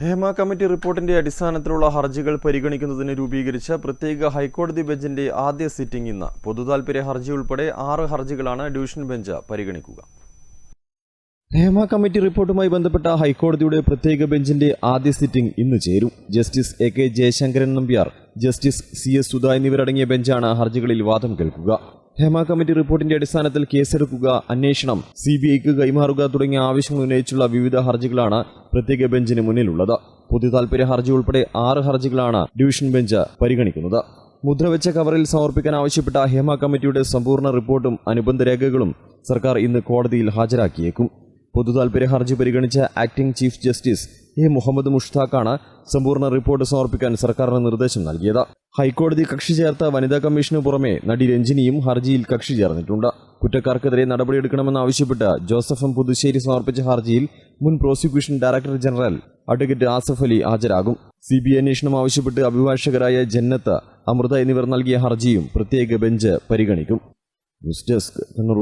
Hema committee റിപ്പോർട്ടിന്റെ അടിസ്ഥാനത്തിലുള്ള ഹർജികൾ പരിഗണിക്കുന്നതിന് രൂപീകരിച്ച പ്രത്യേക ഹൈക്കോടതി ബെഞ്ചിന്റെ ആദ്യ സിറ്റിംഗ് ഇന്ന്. പൊതുതാൽപര്യ ഹർജി ഉൾപ്പെടെ ആറ് ഹർജികളാണ് ഡിവിഷൻ ബെഞ്ച് പരിഗണിക്കുക. ഹേമ കമ്മിറ്റി റിപ്പോർട്ടുമായി ബന്ധപ്പെട്ട ഹൈക്കോടതിയുടെ പ്രത്യേക ബെഞ്ചിന്റെ ആദ്യ സിറ്റിംഗ് ഇന്ന് ചേരും. Justice A K Jayasankaran Nambiar justice C S Sudha എന്നിവരടങ്ങിയ ബെഞ്ചാണ് ഹർജികളിൽ വാദം കേൾക്കുക. ഹേമ കമ്മിറ്റി റിപ്പോർട്ടിന്റെ അടിസ്ഥാനത്തിൽ കേസെടുക്കുക അന്വേഷണം സി ബി ഐക്ക് കൈമാറുക തുടങ്ങിയ ആവശ്യങ്ങൾ ഉന്നയിച്ചുള്ള വിവിധ ഹർജികളാണ് പ്രത്യേക ബെഞ്ചിന് മുന്നിലുള്ളത്. പൊതു താൽപര്യ ഹർജി ഉൾപ്പെടെ ആറ് ഹർജികളാണ് ഡിവിഷൻ ബെഞ്ച് പരിഗണിക്കുന്നത്. മുദ്രവെച്ച കവറിൽ സമർപ്പിക്കാൻ ആവശ്യപ്പെട്ട ഹേമ കമ്മിറ്റിയുടെ സമ്പൂർണ റിപ്പോർട്ടും അനുബന്ധ രേഖകളും സർക്കാർ ഇന്ന് കോടതിയിൽ ഹാജരാക്കിയേക്കും. പൊതു താൽപര്യ ഹർജി പരിഗണിച്ച acting chief justice A Muhammad മുഷ്താഖാണ് സമ്പൂർണ റിപ്പോർട്ട് സമർപ്പിക്കാൻ സർക്കാരിന് നിർദ്ദേശം നൽകിയത്. ഹൈക്കോടതി കക്ഷി ചേർത്ത വനിതാ കമ്മീഷനു പുറമെ നടി രഞ്ജിനിയും ഹർജിയിൽ കക്ഷി ചേർന്നിട്ടുണ്ട്. കുറ്റക്കാർക്കെതിരെ നടപടിയെടുക്കണമെന്നാവശ്യപ്പെട്ട് ജോസഫ് എം പുതുശ്ശേരി സമർപ്പിച്ച ഹർജിയിൽ മുൻ prosecution director general advocate Asaf Ali ഹാജരാകും. C B അന്വേഷണം ആവശ്യപ്പെട്ട് അഭിഭാഷകരായ ജന്നത്ത് അമൃത എന്നിവർ നൽകിയ ഹർജിയും പ്രത്യേക ബെഞ്ച് പരിഗണിക്കും. News desk Kannur